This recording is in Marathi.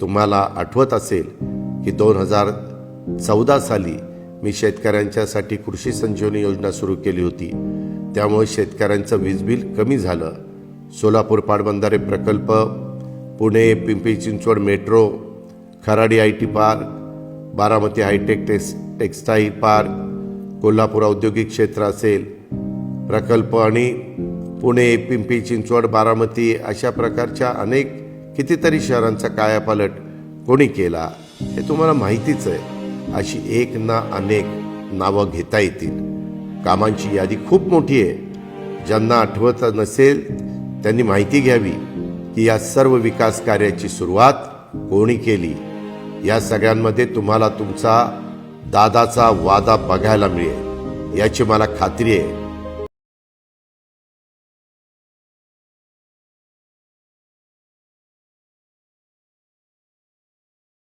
तुम्हाला आठवत असेल की दोन हजार चौदा साली मी शेतकऱ्यांच्यासाठी कृषी संजीवनी योजना सुरू केली होती. त्यामुळे शेतकऱ्यांचं वीज बिल कमी झालं. सोलापूर पाटबंधारे प्रकल्प Pune Pimpri Chinchwad metro Kharadi I T park Baramati hitech tex textile park Kolhapur औद्योगिक क्षेत्र असेल. प्रकल्प आणि पुणे पिंपरी चिंचवड बारामती अशा प्रकारच्या अनेक कितीतरी शहरांचा कायापालट कोणी केला हे तुम्हाला माहितीच आहे. अशी एक ना अनेक नावं घेता येतील. कामांची यादी खूप मोठी आहे. ज्यांना आठवत नसेल त्यांनी माहिती घ्यावी की या सर्व विकास कार्याची सुरुवात कोणी केली. या सगळ्यांमध्ये तुम्हाला तुमचा दादाचा वादा बघायला मिळेल. याची मला खात्री आहे.